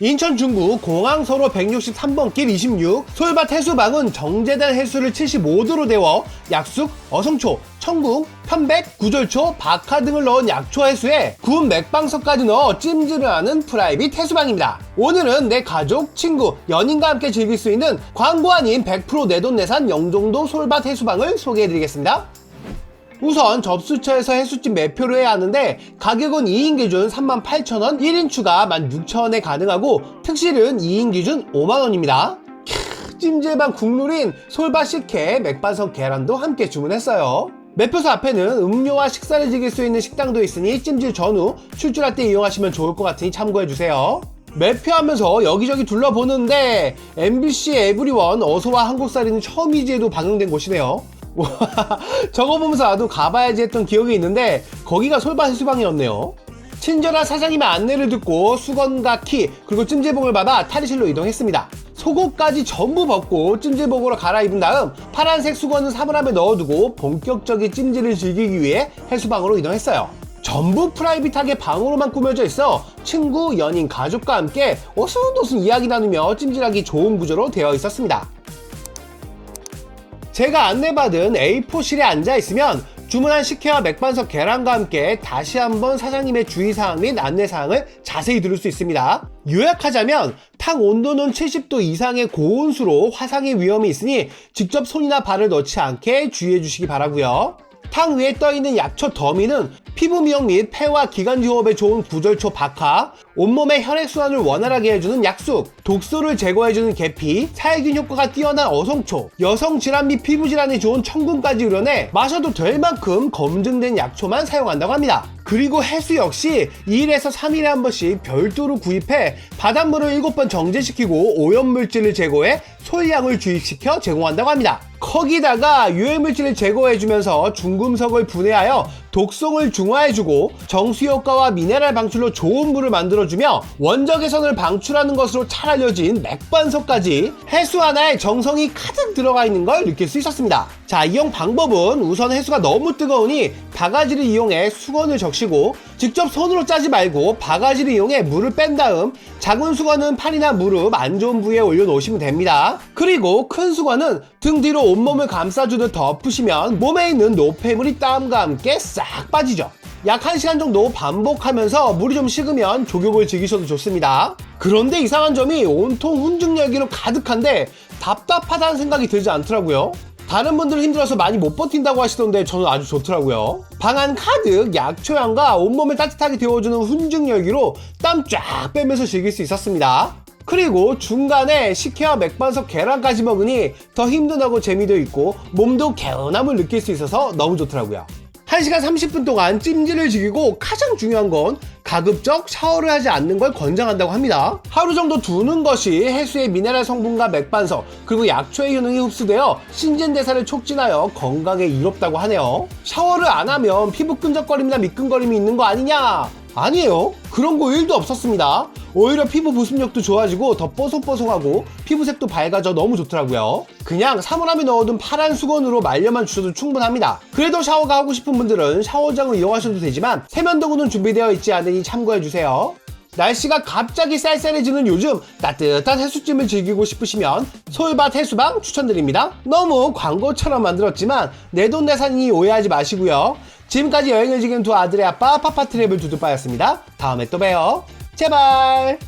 인천 중구 공항서로 163번 길 26 솔밭 해수방은 정제된 해수를 75도로 데워 약숙, 어성초, 청궁, 편백, 구절초, 박하 등을 넣은 약초 해수에 구운 맥방석까지 넣어 찜질을 하는 프라이빗 해수방입니다. 오늘은 내 가족, 친구, 연인과 함께 즐길 수 있는 광고 아닌 100% 내돈내산 영종도 솔밭 해수방을 소개해드리겠습니다. 우선 접수처에서 해수찜 매표를 해야 하는데 가격은 2인 기준 38,000원, 1인 추가 16,000원에 가능하고 특실은 2인 기준 5만원입니다. 찜질방 국룰인 솔밭 식혜, 맥반석 계란도 함께 주문했어요. 매표소 앞에는 음료와 식사를 즐길 수 있는 식당도 있으니 찜질 전후 출출할 때 이용하시면 좋을 것 같으니 참고해주세요. 매표하면서 여기저기 둘러보는데 MBC 에브리원 어서와 한국살이는 처음이지에도 방영된 곳이네요. 와, 저거 보면서 나도 가봐야지 했던 기억이 있는데 거기가 솔밭 해수방이었네요. 친절한 사장님의 안내를 듣고 수건과 키 그리고 찜질복을 받아 탈의실로 이동했습니다. 속옷까지 전부 벗고 찜질복으로 갈아입은 다음 파란색 수건은 사물함에 넣어두고 본격적인 찜질을 즐기기 위해 해수방으로 이동했어요. 전부 프라이빗하게 방으로만 꾸며져 있어 친구, 연인, 가족과 함께 어순도순 이야기 나누며 찜질하기 좋은 구조로 되어 있었습니다. 제가 안내받은 A4실에 앉아 있으면 주문한 식혜와 맥반석 계란과 함께 다시 한번 사장님의 주의사항 및 안내사항을 자세히 들을 수 있습니다. 요약하자면 탕 온도는 70도 이상의 고온수로 화상의 위험이 있으니 직접 손이나 발을 넣지 않게 주의해 주시기 바라고요. 탕 위에 떠있는 약초 더미는 피부 미용 및 폐와 기관지 호흡에 좋은 구절초 박하, 온몸의 혈액순환을 원활하게 해주는 약숙, 독소를 제거해주는 계피, 살균 효과가 뛰어난 어성초, 여성 질환 및 피부 질환에 좋은 청군까지 우려내 마셔도 될 만큼 검증된 약초만 사용한다고 합니다. 그리고 해수 역시 2일에서 3일에 한 번씩 별도로 구입해 바닷물을 7번 정제시키고 오염물질을 제거해 솔량을 주입시켜 제공한다고 합니다. 거기다가 유해물질을 제거해주면서 중금속을 분해하여 독성을 중화해주고 정수 효과와 미네랄 방출로 좋은 물을 만들어주며 원적 개선을 방출하는 것으로 잘 알려진 맥반석까지 해수 하나에 정성이 가득 들어가 있는 걸 느낄 수 있었습니다. 자, 이용 방법은 우선 해수가 너무 뜨거우니 바가지를 이용해 수건을 적시고 직접 손으로 짜지 말고 바가지를 이용해 물을 뺀 다음 작은 수건은 팔이나 무릎 안 좋은 부위에 올려놓으시면 됩니다. 그리고 큰 수건은 등 뒤로 온몸을 감싸주듯 덮으시면 몸에 있는 노폐물이 땀과 함께 싹 빠지죠. 약 1시간 정도 반복하면서 물이 좀 식으면 조격을 즐기셔도 좋습니다. 그런데 이상한 점이 온통 훈증열기로 가득한데 답답하다는 생각이 들지 않더라고요. 다른 분들은 힘들어서 많이 못 버틴다고 하시던데 저는 아주 좋더라고요. 방안 가득 약초향과 온몸을 따뜻하게 데워주는 훈증 열기로 땀 쫙 빼면서 즐길 수 있었습니다. 그리고 중간에 식혜와 맥반석 계란까지 먹으니 더 힘든하고 재미도 있고 몸도 개운함을 느낄 수 있어서 너무 좋더라고요. 1시간 30분 동안 찜질을 즐기고 가장 중요한 건 가급적 샤워를 하지 않는 걸 권장한다고 합니다. 하루 정도 두는 것이 해수의 미네랄 성분과 맥반석 그리고 약초의 효능이 흡수되어 신진대사를 촉진하여 건강에 이롭다고 하네요. 샤워를 안 하면 피부 끈적거림이나 미끈거림이 있는 거 아니냐? 아니에요. 그런 거 1도 없었습니다. 오히려 피부 보습력도 좋아지고 더 뽀송뽀송하고 피부색도 밝아져 너무 좋더라고요. 그냥 사물함에 넣어둔 파란 수건으로 말려만 주셔도 충분합니다. 그래도 샤워가 하고 싶은 분들은 샤워장을 이용하셔도 되지만 세면도구는 준비되어 있지 않으니 참고해주세요. 날씨가 갑자기 쌀쌀해지는 요즘 따뜻한 해수찜을 즐기고 싶으시면 솔밭 해수방 추천드립니다. 너무 광고처럼 만들었지만 내돈내산이니 오해하지 마시고요. 지금까지 여행을 즐기는 두 아들의 아빠 파파트랩을 두두빠였습니다. 다음에 또 봬요. 제발!